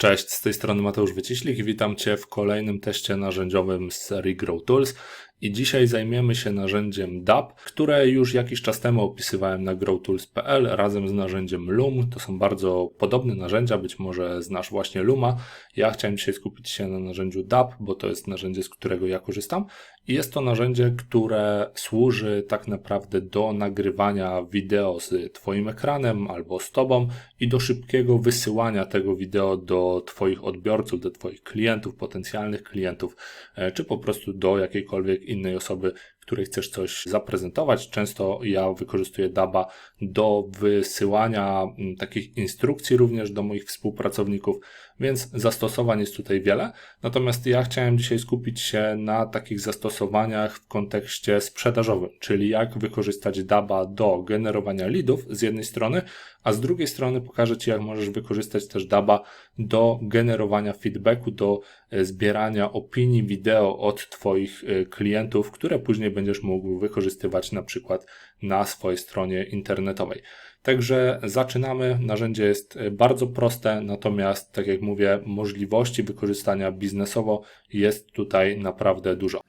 Cześć, z tej strony Mateusz Wyciślik witam Cię w kolejnym teście narzędziowym z serii Grow Tools. I dzisiaj zajmiemy się narzędziem DAP, które już jakiś czas temu opisywałem na growtools.pl razem z narzędziem Loom. To są bardzo podobne narzędzia, być może znasz właśnie Luma. Ja chciałem dzisiaj skupić się na narzędziu DAP, bo to jest narzędzie, z którego ja korzystam. Jest to narzędzie, które służy tak naprawdę do nagrywania wideo z Twoim ekranem albo z Tobą i do szybkiego wysyłania tego wideo do Twoich odbiorców, do Twoich klientów, potencjalnych klientów, e, czy po prostu do jakiejkolwiek innej osoby, której chcesz coś zaprezentować. Często ja wykorzystuję Daba do wysyłania takich instrukcji również do moich współpracowników, więc zastosowań jest tutaj wiele. Natomiast ja chciałem dzisiaj skupić się na takich zastosowaniach w kontekście sprzedażowym, czyli jak wykorzystać Daba do generowania leadów z jednej strony, a z drugiej strony pokażę Ci, jak możesz wykorzystać też Daba do generowania feedbacku, do e, zbierania opinii wideo od Twoich e, klientów, które później będziesz mógł wykorzystywać na przykład na swojej stronie internetowej. Także zaczynamy. Narzędzie jest e, bardzo proste, natomiast, tak jak mówię, możliwości wykorzystania biznesowo jest tutaj naprawdę dużo.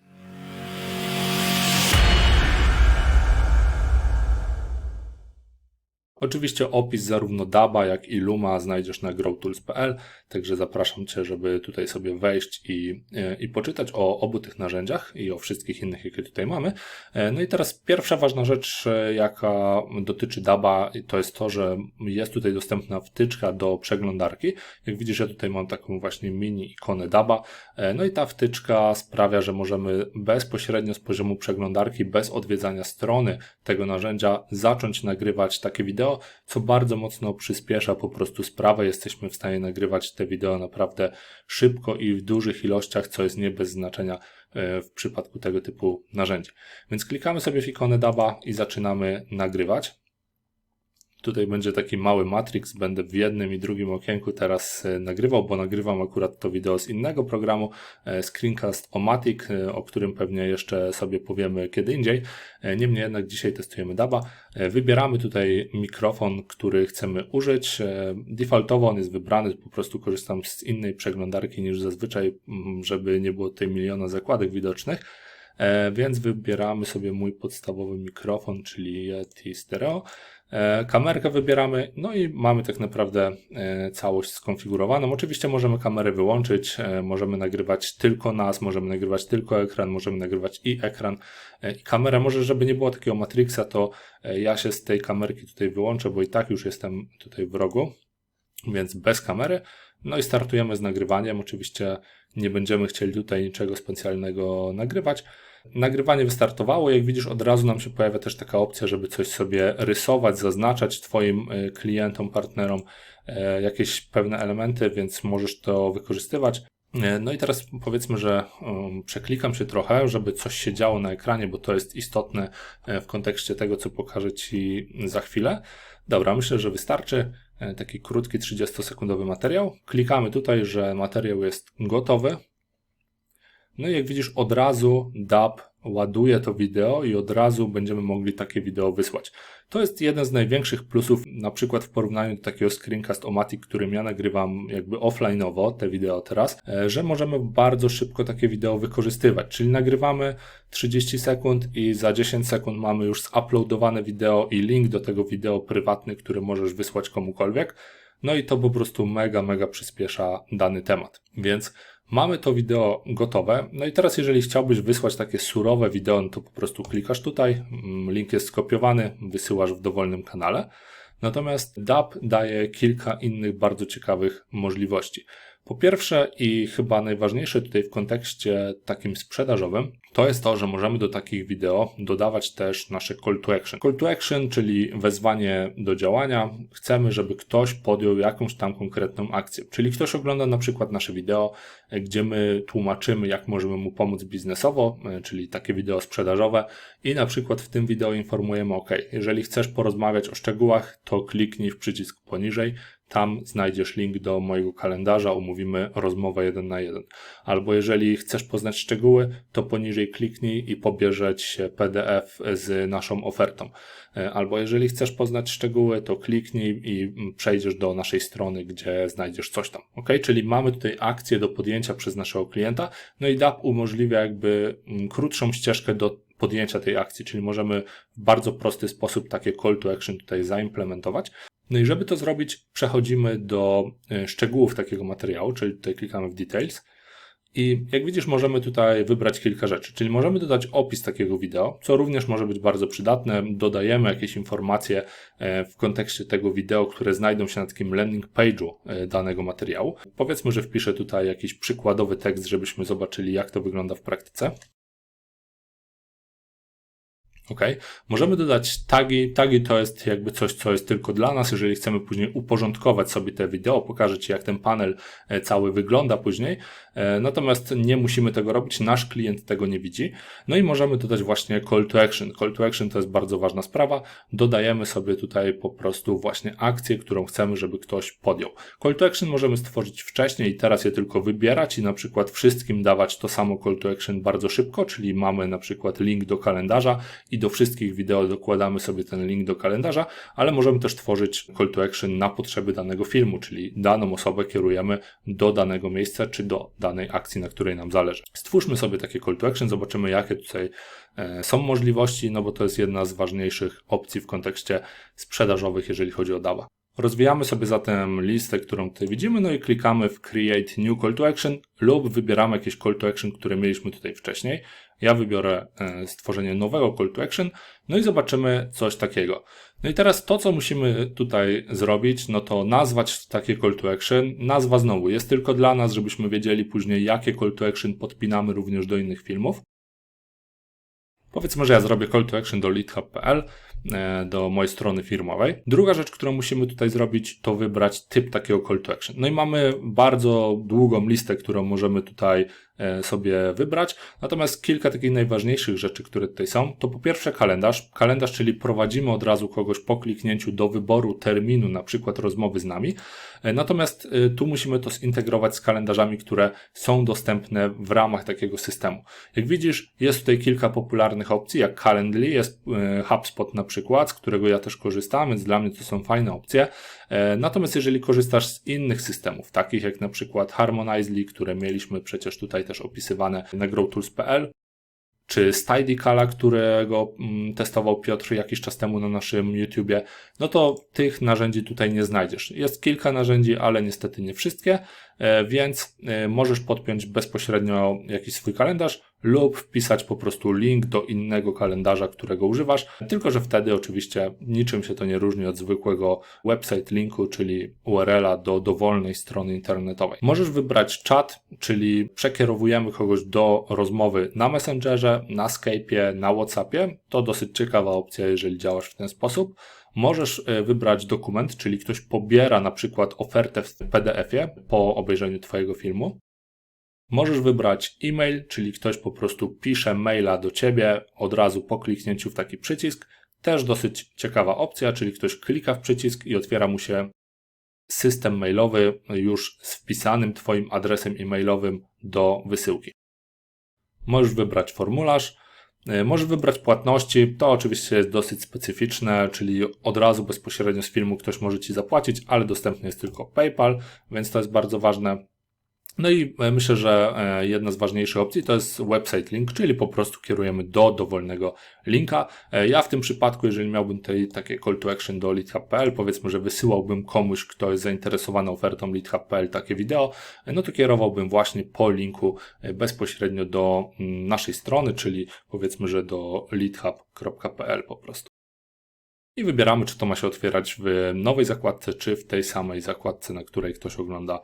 Oczywiście opis zarówno Daba, jak i Luma znajdziesz na growtools.pl, także zapraszam Cię, żeby tutaj sobie wejść i, e, i poczytać o obu tych narzędziach i o wszystkich innych, jakie tutaj mamy. E, no i teraz pierwsza ważna rzecz, e, jaka dotyczy Daba, to jest to, że jest tutaj dostępna wtyczka do przeglądarki. Jak widzisz, ja tutaj mam taką właśnie mini ikonę Daba. No i ta wtyczka sprawia, że możemy bezpośrednio z poziomu przeglądarki, bez odwiedzania strony tego narzędzia, zacząć nagrywać takie wideo, co bardzo mocno przyspiesza po prostu sprawę. Jesteśmy w stanie nagrywać te wideo naprawdę szybko i w dużych ilościach, co jest nie bez znaczenia e, w przypadku tego typu narzędzi. Więc klikamy sobie w ikonę DABA i zaczynamy nagrywać. Tutaj będzie taki mały matrix, będę w jednym i drugim okienku teraz e, nagrywał, bo nagrywam akurat to wideo z innego programu, e, Screencast-O-Matic, e, o którym pewnie jeszcze sobie powiemy kiedy indziej. Niemniej jednak dzisiaj testujemy DABA. Wybieramy tutaj mikrofon, który chcemy użyć. Defaultowo on jest wybrany, po prostu korzystam z innej przeglądarki niż zazwyczaj, żeby nie było tutaj miliona zakładek widocznych. Więc wybieramy sobie mój podstawowy mikrofon, czyli Yeti Stereo. E, kamerkę wybieramy, no i mamy tak naprawdę e, całość skonfigurowaną. Oczywiście możemy kamerę wyłączyć, e, możemy nagrywać tylko nas, możemy nagrywać tylko ekran, możemy nagrywać i ekran i kamerę. Może, żeby nie było takiego Matrixa, to ja się z tej kamerki tutaj wyłączę, bo i tak już jestem tutaj w rogu, więc bez kamery. No i startujemy z nagrywaniem. Oczywiście nie będziemy chcieli tutaj niczego specjalnego nagrywać. Nagrywanie wystartowało, jak widzisz, od razu nam się pojawia też taka opcja, żeby coś sobie rysować, zaznaczać Twoim e, klientom, partnerom e, jakieś pewne elementy, więc możesz to wykorzystywać. E, no i teraz powiedzmy, że um, przeklikam się trochę, żeby coś się działo na ekranie, bo to jest istotne w kontekście tego, co pokażę Ci za chwilę. Dobra, myślę, że wystarczy taki krótki 30-sekundowy materiał. Klikamy tutaj, że materiał jest gotowy. No i jak widzisz, od razu DAP ładuje to wideo i od razu będziemy mogli takie wideo wysłać. To jest jeden z największych plusów, na przykład w porównaniu do takiego screencast-o-matic, którym ja nagrywam jakby offline'owo te wideo teraz, e, że możemy bardzo szybko takie wideo wykorzystywać. Czyli nagrywamy 30 sekund i za 10 sekund mamy już zuploadowane wideo i link do tego wideo prywatny, który możesz wysłać komukolwiek. No i to po prostu mega, mega przyspiesza dany temat. Więc Mamy to wideo gotowe. No i teraz, jeżeli chciałbyś wysłać takie surowe wideo, no to po prostu klikasz tutaj, mm, link jest skopiowany, wysyłasz w dowolnym kanale. Natomiast DAP daje kilka innych bardzo ciekawych możliwości. Po pierwsze i chyba najważniejsze tutaj w kontekście takim sprzedażowym, to jest to, że możemy do takich wideo dodawać też nasze call to action. Call to action, czyli wezwanie do działania. Chcemy, żeby ktoś podjął jakąś tam konkretną akcję. Czyli ktoś ogląda na przykład nasze wideo, gdzie my tłumaczymy, jak możemy mu pomóc biznesowo, e, czyli takie wideo sprzedażowe i na przykład w tym wideo informujemy, OK, jeżeli chcesz porozmawiać o szczegółach, to kliknij w przycisk poniżej, tam znajdziesz link do mojego kalendarza, umówimy rozmowę jeden na jeden. Albo jeżeli chcesz poznać szczegóły, to poniżej kliknij i pobierze się PDF z naszą ofertą. E, albo jeżeli chcesz poznać szczegóły, to kliknij i mm, przejdziesz do naszej strony, gdzie znajdziesz coś tam. Ok? Czyli mamy tutaj akcję do podjęcia przez naszego klienta, no i DAP umożliwia jakby mm, krótszą ścieżkę do podjęcia tej akcji, czyli możemy w bardzo prosty sposób takie call to action tutaj zaimplementować. No i żeby to zrobić, przechodzimy do e, szczegółów takiego materiału, czyli tutaj klikamy w details. I jak widzisz, możemy tutaj wybrać kilka rzeczy, czyli możemy dodać opis takiego wideo, co również może być bardzo przydatne. Dodajemy jakieś informacje e, w kontekście tego wideo, które znajdą się na takim landing page'u e, danego materiału. Powiedzmy, że wpiszę tutaj jakiś przykładowy tekst, żebyśmy zobaczyli, jak to wygląda w praktyce. Ok, możemy dodać tagi. Tagi to jest jakby coś, co jest tylko dla nas. Jeżeli chcemy później uporządkować sobie te wideo, pokażę Ci, jak ten panel e, cały wygląda później. E, natomiast nie musimy tego robić, nasz klient tego nie widzi. No i możemy dodać właśnie call to action. Call to action to jest bardzo ważna sprawa. Dodajemy sobie tutaj po prostu właśnie akcję, którą chcemy, żeby ktoś podjął. Call to action możemy stworzyć wcześniej i teraz je tylko wybierać i na przykład wszystkim dawać to samo call to action bardzo szybko, czyli mamy na przykład link do kalendarza i do wszystkich wideo dokładamy sobie ten link do kalendarza, ale możemy też tworzyć call to action na potrzeby danego filmu, czyli daną osobę kierujemy do danego miejsca czy do danej akcji, na której nam zależy. Stwórzmy sobie takie call to action, zobaczymy jakie tutaj e, są możliwości, no bo to jest jedna z ważniejszych opcji w kontekście sprzedażowych, jeżeli chodzi o DAWA. Rozwijamy sobie zatem listę, którą tutaj widzimy, no i klikamy w Create New Call to Action lub wybieramy jakieś Call to Action, które mieliśmy tutaj wcześniej. Ja wybiorę e, stworzenie nowego Call to Action, no i zobaczymy coś takiego. No i teraz to, co musimy tutaj zrobić, no to nazwać takie Call to Action. Nazwa znowu jest tylko dla nas, żebyśmy wiedzieli później, jakie Call to Action podpinamy również do innych filmów. Powiedzmy, że ja zrobię call to action do leadhub.pl, do mojej strony firmowej. Druga rzecz, którą musimy tutaj zrobić, to wybrać typ takiego call to action. No i mamy bardzo długą listę, którą możemy tutaj E, sobie wybrać. Natomiast kilka takich najważniejszych rzeczy, które tutaj są, to po pierwsze kalendarz. Kalendarz, czyli prowadzimy od razu kogoś po kliknięciu do wyboru terminu, na przykład rozmowy z nami. E, natomiast e, tu musimy to zintegrować z kalendarzami, które są dostępne w ramach takiego systemu. Jak widzisz, jest tutaj kilka popularnych opcji, jak Calendly, jest HubSpot na przykład, z którego ja też korzystam, więc dla mnie to są fajne opcje. Natomiast jeżeli korzystasz z innych systemów, takich jak na przykład Harmonizely, które mieliśmy przecież tutaj też opisywane na growtools.pl, czy Stydicala, którego mm, testował Piotr jakiś czas temu na naszym YouTubie, no to tych narzędzi tutaj nie znajdziesz. Jest kilka narzędzi, ale niestety nie wszystkie, e, więc e, możesz podpiąć bezpośrednio jakiś swój kalendarz lub wpisać po prostu link do innego kalendarza, którego używasz, tylko że wtedy oczywiście niczym się to nie różni od zwykłego website linku, czyli URL-a do dowolnej strony internetowej. Możesz wybrać czat, czyli przekierowujemy kogoś do rozmowy na Messengerze, na Skype'ie, na WhatsAppie. To dosyć ciekawa opcja, jeżeli działasz w ten sposób. Możesz e, wybrać dokument, czyli ktoś pobiera na przykład ofertę w PDF-ie po obejrzeniu Twojego filmu. Możesz wybrać e-mail, czyli ktoś po prostu pisze maila do ciebie od razu po kliknięciu w taki przycisk. Też dosyć ciekawa opcja, czyli ktoś klika w przycisk i otwiera mu się system mailowy już z wpisanym Twoim adresem e-mailowym do wysyłki. Możesz wybrać formularz, e, możesz wybrać płatności. To oczywiście jest dosyć specyficzne, czyli od razu bezpośrednio z filmu ktoś może Ci zapłacić, ale dostępny jest tylko PayPal, więc to jest bardzo ważne. No i e, myślę, że e, jedna z ważniejszych opcji to jest website link, czyli po prostu kierujemy do dowolnego linka. E, ja w tym przypadku, jeżeli miałbym tutaj takie call to action do leadhub.pl, powiedzmy, że wysyłałbym komuś, kto jest zainteresowany ofertą leadhub.pl takie wideo, no to kierowałbym właśnie po linku bezpośrednio do mm, naszej strony, czyli powiedzmy, że do leadhub.pl po prostu. I wybieramy, czy to ma się otwierać w nowej zakładce, czy w tej samej zakładce, na której ktoś ogląda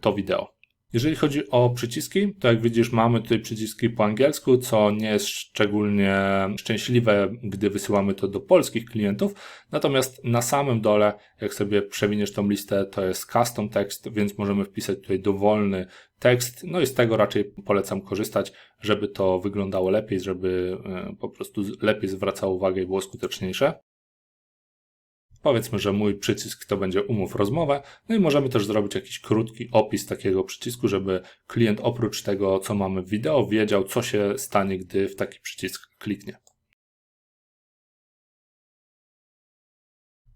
to wideo. Jeżeli chodzi o przyciski, to jak widzisz, mamy tutaj przyciski po angielsku, co nie jest szczególnie szczęśliwe, gdy wysyłamy to do polskich klientów. Natomiast na samym dole, jak sobie przewiniesz tą listę, to jest custom text, więc możemy wpisać tutaj dowolny tekst. No i z tego raczej polecam korzystać, żeby to wyglądało lepiej, żeby e, po prostu lepiej zwracało uwagę i było skuteczniejsze. Powiedzmy, że mój przycisk to będzie umów rozmowę. No i możemy też zrobić jakiś krótki opis takiego przycisku, żeby klient oprócz tego, co mamy w wideo, wiedział, co się stanie, gdy w taki przycisk kliknie.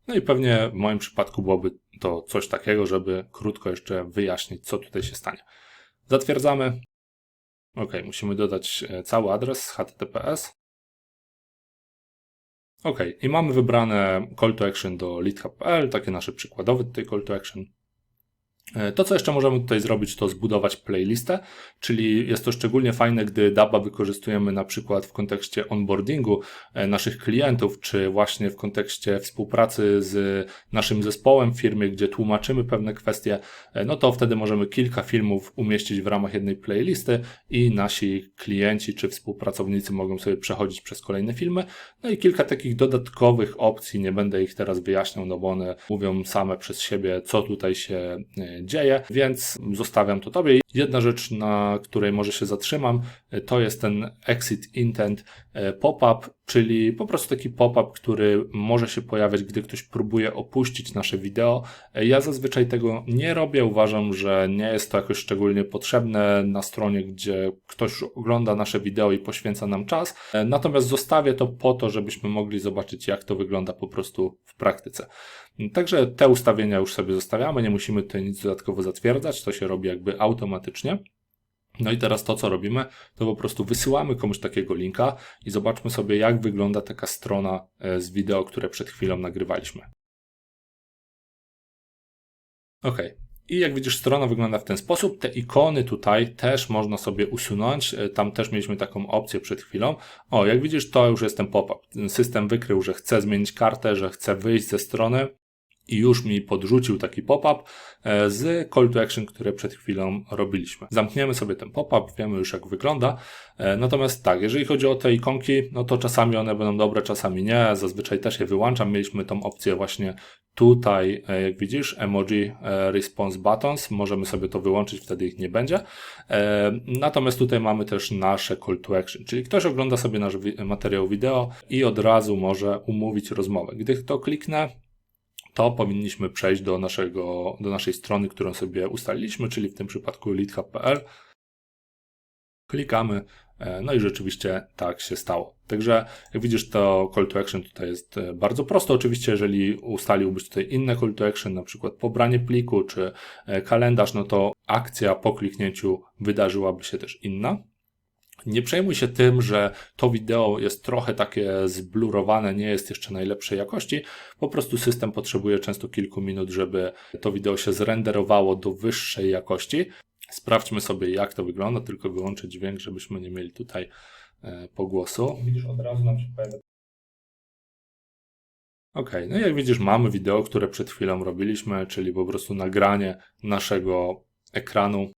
No i pewnie w moim przypadku byłoby to coś takiego, żeby krótko jeszcze wyjaśnić, co tutaj się stanie. Zatwierdzamy. OK, musimy dodać e, cały adres HTTPS. OK, i mamy wybrane call to action do leadhub.pl, takie nasze przykładowe tutaj call to action. E, to, co jeszcze możemy tutaj zrobić, to zbudować playlistę, czyli jest to szczególnie fajne, gdy DABA wykorzystujemy na przykład w kontekście onboardingu e, naszych klientów, czy właśnie w kontekście współpracy z naszym zespołem w firmie, gdzie tłumaczymy pewne kwestie, e, no to wtedy możemy kilka filmów umieścić w ramach jednej playlisty i nasi klienci czy współpracownicy mogą sobie przechodzić przez kolejne filmy. No i kilka takich dodatkowych opcji, nie będę ich teraz wyjaśniał, no bo one mówią same przez siebie, co tutaj się dzieje, więc zostawiam to Tobie. Jedna rzecz, na której może się zatrzymam, to jest ten exit intent e, pop-up, czyli po prostu taki pop-up, który może się pojawiać, gdy ktoś próbuje opuścić nasze wideo. E, ja zazwyczaj tego nie robię, uważam, że nie jest to jakoś szczególnie potrzebne na stronie, gdzie ktoś ogląda nasze wideo i poświęca nam czas, e, natomiast zostawię to po to, żebyśmy mogli zobaczyć, jak to wygląda po prostu w praktyce. Także te ustawienia już sobie zostawiamy, nie musimy tutaj nic dodatkowo zatwierdzać, to się robi jakby automatycznie. No i teraz to, co robimy, to po prostu wysyłamy komuś takiego linka i zobaczmy sobie, jak wygląda taka strona e, z wideo, które przed chwilą nagrywaliśmy. Ok. I jak widzisz, strona wygląda w ten sposób. Te ikony tutaj też można sobie usunąć. E, tam też mieliśmy taką opcję przed chwilą. O, jak widzisz, to już jest ten pop-up. System wykrył, że chce zmienić kartę, że chce wyjść ze strony i już mi podrzucił taki pop-up e, z call to action, które przed chwilą robiliśmy. Zamkniemy sobie ten pop-up, wiemy już jak wygląda. E, natomiast tak, jeżeli chodzi o te ikonki, no to czasami one będą dobre, czasami nie. Zazwyczaj też je wyłączam. Mieliśmy tą opcję właśnie tutaj, e, jak widzisz, emoji response buttons. Możemy sobie to wyłączyć, wtedy ich nie będzie. Natomiast tutaj mamy też nasze call to action, czyli ktoś ogląda sobie nasz materiał wideo i od razu może umówić rozmowę. Gdy to kliknę, to powinniśmy przejść do, naszego, do naszej strony, którą sobie ustaliliśmy, czyli w tym przypadku leadhub.pl. Klikamy, e, no i rzeczywiście tak się stało. Także jak widzisz, to call to action tutaj jest e, bardzo proste. Oczywiście, jeżeli ustaliłbyś tutaj inne call to action, na przykład pobranie pliku czy e, kalendarz, no to akcja po kliknięciu wydarzyłaby się też inna. Nie przejmuj się tym, że to wideo jest trochę takie zblurowane, nie jest jeszcze najlepszej jakości. Po prostu system potrzebuje często kilku minut, żeby to wideo się zrenderowało do wyższej jakości. Sprawdźmy sobie, jak to wygląda, tylko wyłączę dźwięk, żebyśmy nie mieli tutaj e, pogłosu. Widzisz, od razu nam się pojawia. Ok, no jak widzisz, mamy wideo, które przed chwilą robiliśmy, czyli po prostu nagranie naszego ekranu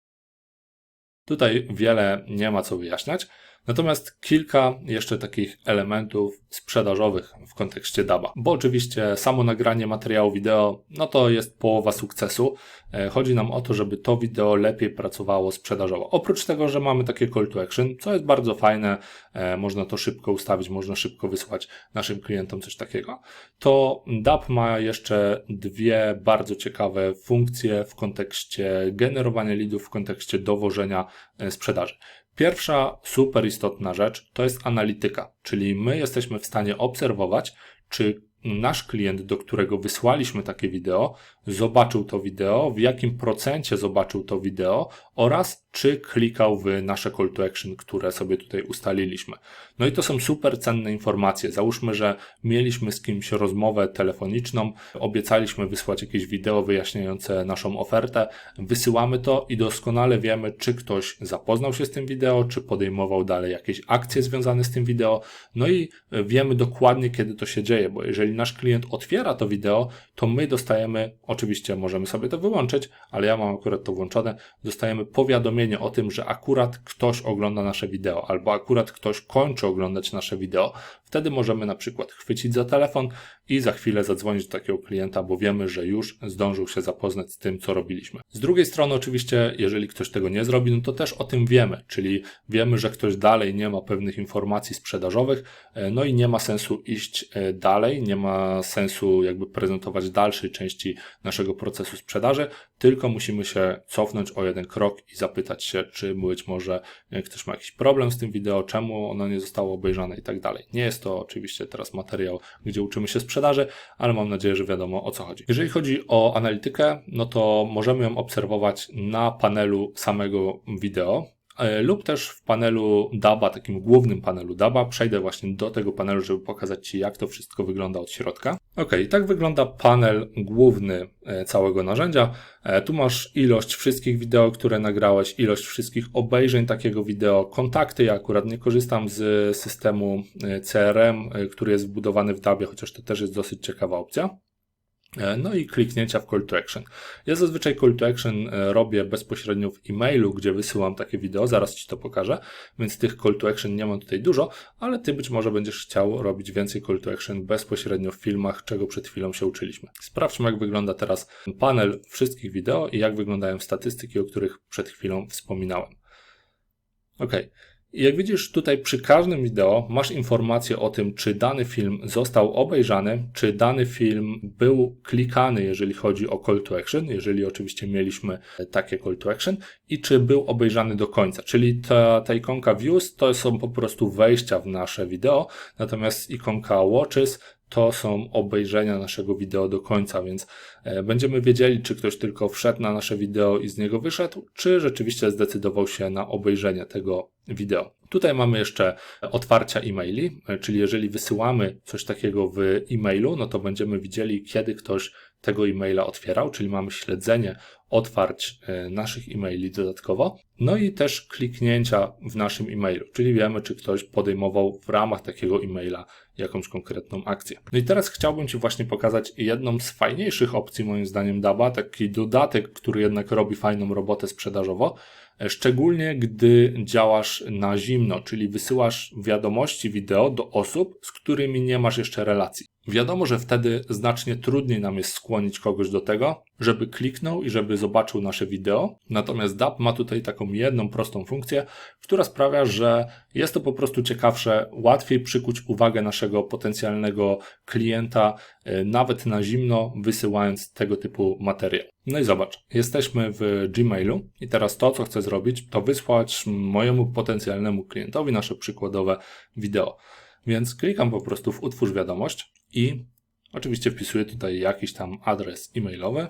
Tutaj wiele nie ma co wyjaśniać. Natomiast kilka jeszcze takich elementów sprzedażowych w kontekście DABA. Bo oczywiście samo nagranie materiału wideo, no to jest połowa sukcesu. E, chodzi nam o to, żeby to wideo lepiej pracowało sprzedażowo. Oprócz tego, że mamy takie call to action, co jest bardzo fajne, e, można to szybko ustawić, można szybko wysłać naszym klientom coś takiego. To DAB ma jeszcze dwie bardzo ciekawe funkcje w kontekście generowania leadów, w kontekście dowożenia e, sprzedaży. Pierwsza super istotna rzecz to jest analityka, czyli my jesteśmy w stanie obserwować, czy nasz klient, do którego wysłaliśmy takie wideo, zobaczył to wideo, w jakim procencie zobaczył to wideo oraz czy klikał w nasze call to action, które sobie tutaj ustaliliśmy. No i to są super cenne informacje. Załóżmy, że mieliśmy z kimś rozmowę telefoniczną, obiecaliśmy wysłać jakieś wideo wyjaśniające naszą ofertę, wysyłamy to i doskonale wiemy, czy ktoś zapoznał się z tym wideo, czy podejmował dalej jakieś akcje związane z tym wideo. No i wiemy dokładnie, kiedy to się dzieje, bo jeżeli nasz klient otwiera to wideo, to my dostajemy, oczywiście możemy sobie to wyłączyć, ale ja mam akurat to włączone, dostajemy powiadomienie o tym, że akurat ktoś ogląda nasze wideo, albo akurat ktoś kończy oglądać nasze wideo. Wtedy możemy na przykład chwycić za telefon i za chwilę zadzwonić do takiego klienta, bo wiemy, że już zdążył się zapoznać z tym, co robiliśmy. Z drugiej strony, oczywiście, jeżeli ktoś tego nie zrobi, no to też o tym wiemy, czyli wiemy, że ktoś dalej nie ma pewnych informacji sprzedażowych, e, no i nie ma sensu iść e, dalej, nie ma sensu jakby prezentować dalszej części naszego procesu sprzedaży, tylko musimy się cofnąć o jeden krok i zapytać się, czy być może e, ktoś ma jakiś problem z tym wideo, czemu ono nie zostało obejrzane i tak dalej. Nie jest to oczywiście teraz materiał, gdzie uczymy się sprzedaży, ale mam nadzieję, że wiadomo o co chodzi. Jeżeli chodzi o analitykę, no to możemy ją obserwować na panelu samego wideo, lub też w panelu DABA, takim głównym panelu DABA. Przejdę właśnie do tego panelu, żeby pokazać Ci, jak to wszystko wygląda od środka. Ok, tak wygląda panel główny e, całego narzędzia. E, tu masz ilość wszystkich wideo, które nagrałeś, ilość wszystkich obejrzeń takiego wideo, kontakty. Ja akurat nie korzystam z systemu CRM, który jest wbudowany w DABie, chociaż to też jest dosyć ciekawa opcja. E, no i kliknięcia w call to action. Ja zazwyczaj call to action e, robię bezpośrednio w e-mailu, gdzie wysyłam takie wideo, zaraz Ci to pokażę, więc tych call to action nie mam tutaj dużo, ale Ty być może będziesz chciał robić więcej call to action bezpośrednio w filmach, czego przed chwilą się uczyliśmy. Sprawdźmy jak wygląda teraz panel wszystkich wideo i jak wyglądają statystyki, o których przed chwilą wspominałem. Ok. I jak widzisz tutaj przy każdym wideo masz informację o tym, czy dany film został obejrzany, czy dany film był klikany, jeżeli chodzi o call to action, jeżeli oczywiście mieliśmy takie call to action i czy był obejrzany do końca. Czyli ta, ta ikonka views to są po prostu wejścia w nasze wideo, natomiast ikonka watches to są obejrzenia naszego wideo do końca, więc e, będziemy wiedzieli, czy ktoś tylko wszedł na nasze wideo i z niego wyszedł, czy rzeczywiście zdecydował się na obejrzenie tego wideo. Tutaj mamy jeszcze otwarcia e-maili, e, czyli jeżeli wysyłamy coś takiego w e-mailu, no to będziemy widzieli, kiedy ktoś tego e-maila otwierał, czyli mamy śledzenie otwarć e, naszych e-maili dodatkowo. No i też kliknięcia w naszym e-mailu, czyli wiemy, czy ktoś podejmował w ramach takiego e-maila jakąś konkretną akcję. No i teraz chciałbym Ci właśnie pokazać jedną z fajniejszych opcji, moim zdaniem, DABA, taki dodatek, który jednak robi fajną robotę sprzedażowo, e, szczególnie gdy działasz na zimno, czyli wysyłasz wiadomości wideo do osób, z którymi nie masz jeszcze relacji. Wiadomo, że wtedy znacznie trudniej nam jest skłonić kogoś do tego, żeby kliknął i żeby zobaczył nasze wideo. Natomiast DAP ma tutaj taką jedną prostą funkcję, która sprawia, że jest to po prostu ciekawsze, łatwiej przykuć uwagę naszego potencjalnego klienta, e, nawet na zimno, wysyłając tego typu materiał. No i zobacz, jesteśmy w Gmailu i teraz to, co chcę zrobić, to wysłać mojemu potencjalnemu klientowi nasze przykładowe wideo. Więc klikam po prostu w utwórz wiadomość i oczywiście wpisuję tutaj jakiś tam adres e-mailowy.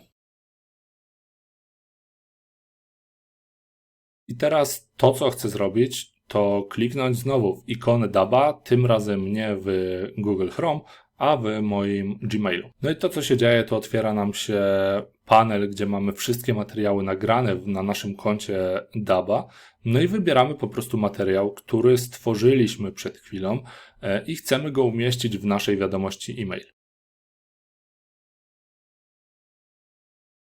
I teraz to, co chcę zrobić, to kliknąć znowu w ikonę DABA, tym razem nie w Google Chrome, a w moim Gmailu. No i to, co się dzieje, to otwiera nam się panel, gdzie mamy wszystkie materiały nagrane na naszym koncie DABA. No i wybieramy po prostu materiał, który stworzyliśmy przed chwilą e, i chcemy go umieścić w naszej wiadomości e-mail.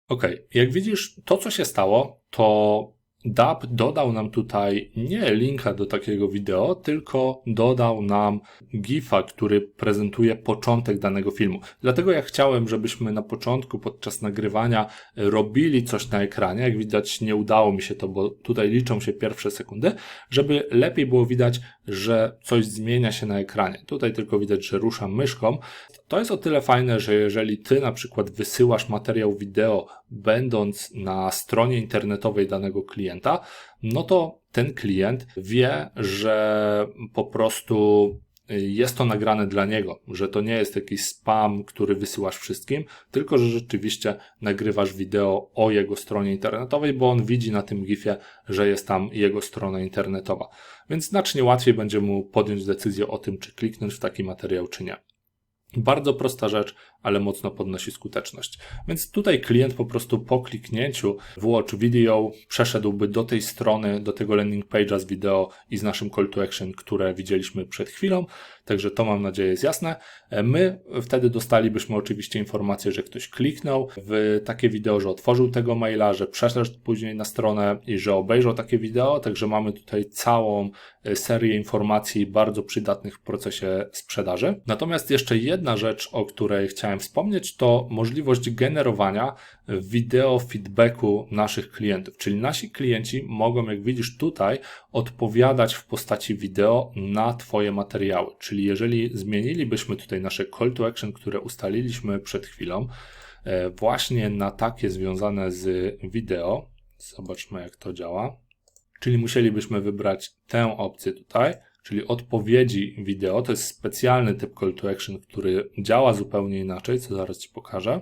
Ok, jak widzisz, to co się stało, to DAP dodał nam tutaj nie linka do takiego wideo, tylko dodał nam GIFa, który prezentuje początek danego filmu. Dlatego ja chciałem, żebyśmy na początku, podczas nagrywania, robili coś na ekranie. Jak widać, nie udało mi się to, bo tutaj liczą się pierwsze sekundy, żeby lepiej było widać, że coś zmienia się na ekranie. Tutaj tylko widać, że ruszam myszką. To jest o tyle fajne, że jeżeli ty na przykład wysyłasz materiał wideo, będąc na stronie internetowej danego klienta, no to ten klient wie, że po prostu jest to nagrane dla niego, że to nie jest jakiś spam, który wysyłasz wszystkim, tylko że rzeczywiście nagrywasz wideo o jego stronie internetowej, bo on widzi na tym GIFie, że jest tam jego strona internetowa. Więc znacznie łatwiej będzie mu podjąć decyzję o tym, czy kliknąć w taki materiał, czy nie. Bardzo prosta rzecz, ale mocno podnosi skuteczność. Więc tutaj klient po prostu po kliknięciu w Watch Video przeszedłby do tej strony, do tego landing page'a z wideo i z naszym call to action, które widzieliśmy przed chwilą. Także to mam nadzieję jest jasne. E, my wtedy dostalibyśmy oczywiście informację, że ktoś kliknął w takie wideo, że otworzył tego maila, że przeszedł później na stronę i że obejrzał takie wideo. Także mamy tutaj całą e, serię informacji bardzo przydatnych w procesie sprzedaży. Natomiast jeszcze jedna rzecz, o której chciałem wspomnieć, to możliwość generowania wideo feedbacku naszych klientów. Czyli nasi klienci mogą, jak widzisz tutaj, odpowiadać w postaci wideo na Twoje materiały. Czyli jeżeli zmienilibyśmy tutaj nasze call to action, które ustaliliśmy przed chwilą, e, właśnie na takie związane z wideo, zobaczmy jak to działa. Czyli musielibyśmy wybrać tę opcję tutaj, czyli odpowiedzi wideo. To jest specjalny typ call to action, który działa zupełnie inaczej, co zaraz Ci pokażę.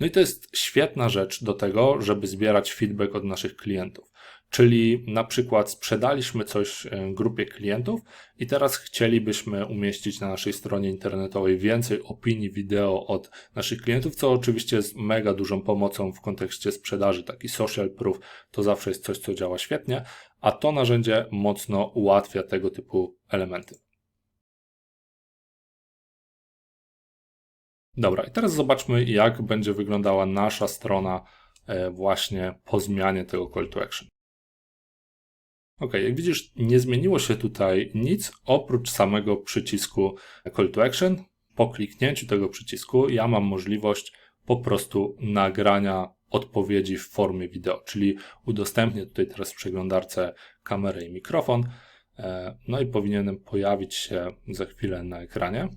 No i to jest świetna rzecz do tego, żeby zbierać feedback od naszych klientów. Czyli na przykład sprzedaliśmy coś e, grupie klientów i teraz chcielibyśmy umieścić na naszej stronie internetowej więcej opinii wideo od naszych klientów, co oczywiście jest mega dużą pomocą w kontekście sprzedaży. Taki social proof to zawsze jest coś, co działa świetnie, a to narzędzie mocno ułatwia tego typu elementy. Dobra, i teraz zobaczmy, jak będzie wyglądała nasza strona e, właśnie po zmianie tego call to action. Ok, jak widzisz, nie zmieniło się tutaj nic oprócz samego przycisku Call to Action. Po kliknięciu tego przycisku ja mam możliwość po prostu nagrania odpowiedzi w formie wideo, czyli udostępnię tutaj teraz w przeglądarce kamerę i mikrofon. E, no i powinienem pojawić się za chwilę na ekranie.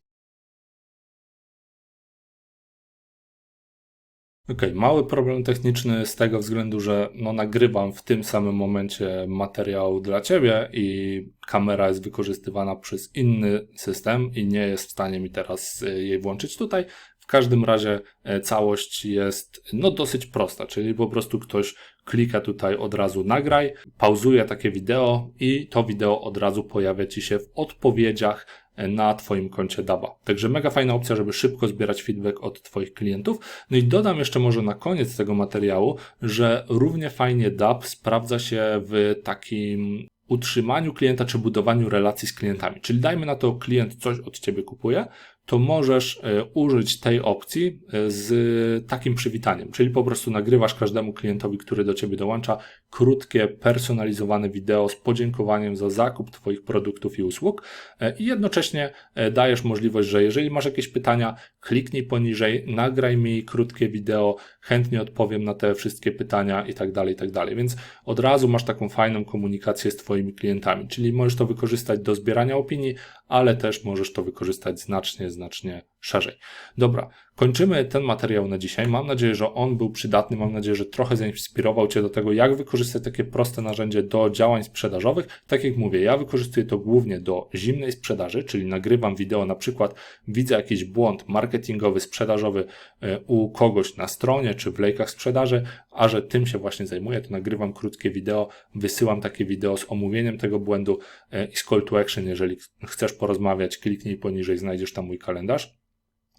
Ok, mały problem techniczny z tego względu, że no, nagrywam w tym samym momencie materiał dla Ciebie i kamera jest wykorzystywana przez inny system i nie jest w stanie mi teraz e, jej włączyć tutaj. W każdym razie e, całość jest no, dosyć prosta, czyli po prostu ktoś klika tutaj od razu nagraj, pauzuje takie wideo i to wideo od razu pojawia Ci się w odpowiedziach na Twoim koncie Daba. Także mega fajna opcja, żeby szybko zbierać feedback od Twoich klientów. No i dodam jeszcze może na koniec tego materiału, że równie fajnie Dab sprawdza się w takim utrzymaniu klienta czy budowaniu relacji z klientami. Czyli dajmy na to, klient coś od Ciebie kupuje, to możesz e, użyć tej opcji e, z takim przywitaniem, czyli po prostu nagrywasz każdemu klientowi, który do Ciebie dołącza, krótkie, personalizowane wideo z podziękowaniem za zakup Twoich produktów i usług e, i jednocześnie dajesz możliwość, że jeżeli masz jakieś pytania, kliknij poniżej, nagraj mi krótkie wideo, chętnie odpowiem na te wszystkie pytania i tak dalej, i tak dalej. Więc od razu masz taką fajną komunikację z Twoimi klientami, czyli możesz to wykorzystać do zbierania opinii, ale też możesz to wykorzystać znacznie, znacznie szerzej. Dobra, kończymy ten materiał na dzisiaj. Mam nadzieję, że on był przydatny. Mam nadzieję, że trochę zainspirował Cię do tego, jak wykorzystać takie proste narzędzie do działań sprzedażowych. Tak jak mówię, ja wykorzystuję to głównie do zimnej sprzedaży, czyli nagrywam wideo, na przykład widzę jakiś błąd marketingowy, sprzedażowy e, u kogoś na stronie czy w lejkach sprzedaży, a że tym się właśnie zajmuję, to nagrywam krótkie wideo, wysyłam takie wideo z omówieniem tego błędu e, i z call to action. Jeżeli chcesz porozmawiać, kliknij poniżej, znajdziesz tam mój kalendarz.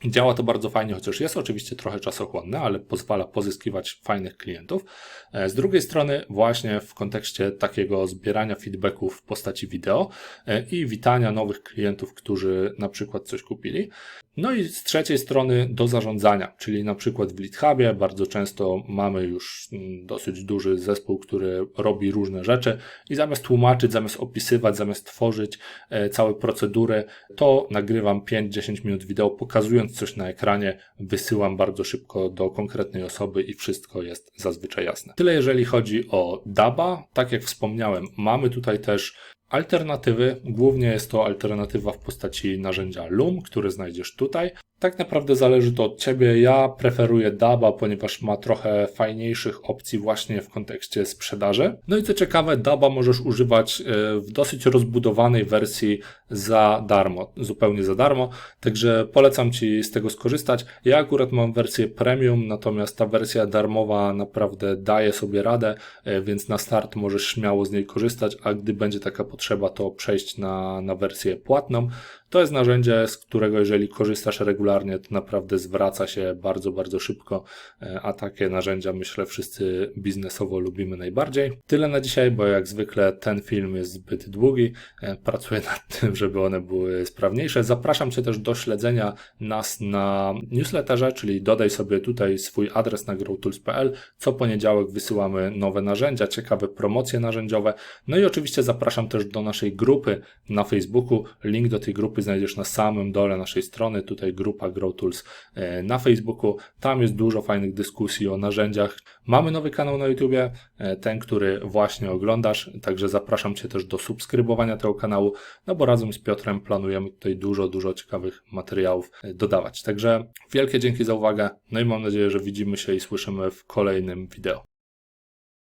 Działa to bardzo fajnie, chociaż jest oczywiście trochę czasochłonne, ale pozwala pozyskiwać fajnych klientów. E, z drugiej strony, właśnie w kontekście takiego zbierania feedbacków w postaci wideo e, i witania nowych klientów, którzy na przykład coś kupili, no i z trzeciej strony do zarządzania, czyli na przykład w LeadHubie bardzo często mamy już mm, dosyć duży zespół, który robi różne rzeczy i zamiast tłumaczyć, zamiast opisywać, zamiast tworzyć e, całe procedury, to nagrywam 5-10 minut wideo, pokazując coś na ekranie, wysyłam bardzo szybko do konkretnej osoby i wszystko jest zazwyczaj jasne. Tyle jeżeli chodzi o DABA. Tak jak wspomniałem, mamy tutaj też Alternatywy, głównie jest to alternatywa w postaci narzędzia Loom, które znajdziesz tutaj. Tak naprawdę zależy to od Ciebie. Ja preferuję Daba, ponieważ ma trochę fajniejszych opcji właśnie w kontekście sprzedaży. No i co ciekawe, Daba możesz używać e, w dosyć rozbudowanej wersji za darmo, zupełnie za darmo, także polecam Ci z tego skorzystać. Ja akurat mam wersję premium, natomiast ta wersja darmowa naprawdę daje sobie radę, e, więc na start możesz śmiało z niej korzystać, a gdy będzie taka potrzeba, to przejść na, na wersję płatną To jest narzędzie, z którego jeżeli korzystasz regularnie, to naprawdę zwraca się bardzo, bardzo szybko, e, a takie narzędzia myślę wszyscy biznesowo lubimy najbardziej. Tyle na dzisiaj, bo jak zwykle ten film jest zbyt długi. E, Pracuję nad tym, żeby one były sprawniejsze. Zapraszam Cię też do śledzenia nas na newsletterze, czyli dodaj sobie tutaj swój adres na growtools.pl. Co poniedziałek wysyłamy nowe narzędzia, ciekawe promocje narzędziowe. No i oczywiście zapraszam też do naszej grupy na Facebooku. Link do tej grupy znajdziesz na samym dole naszej strony. Tutaj grupa GrowTools e, na Facebooku. Tam jest dużo fajnych dyskusji o narzędziach. Mamy nowy kanał na YouTubie, e, ten, który właśnie oglądasz. Także zapraszam Cię też do subskrybowania tego kanału, no bo razem z Piotrem planujemy tutaj dużo, dużo ciekawych materiałów e, dodawać. Także wielkie dzięki za uwagę. No i mam nadzieję, że widzimy się i słyszymy w kolejnym wideo.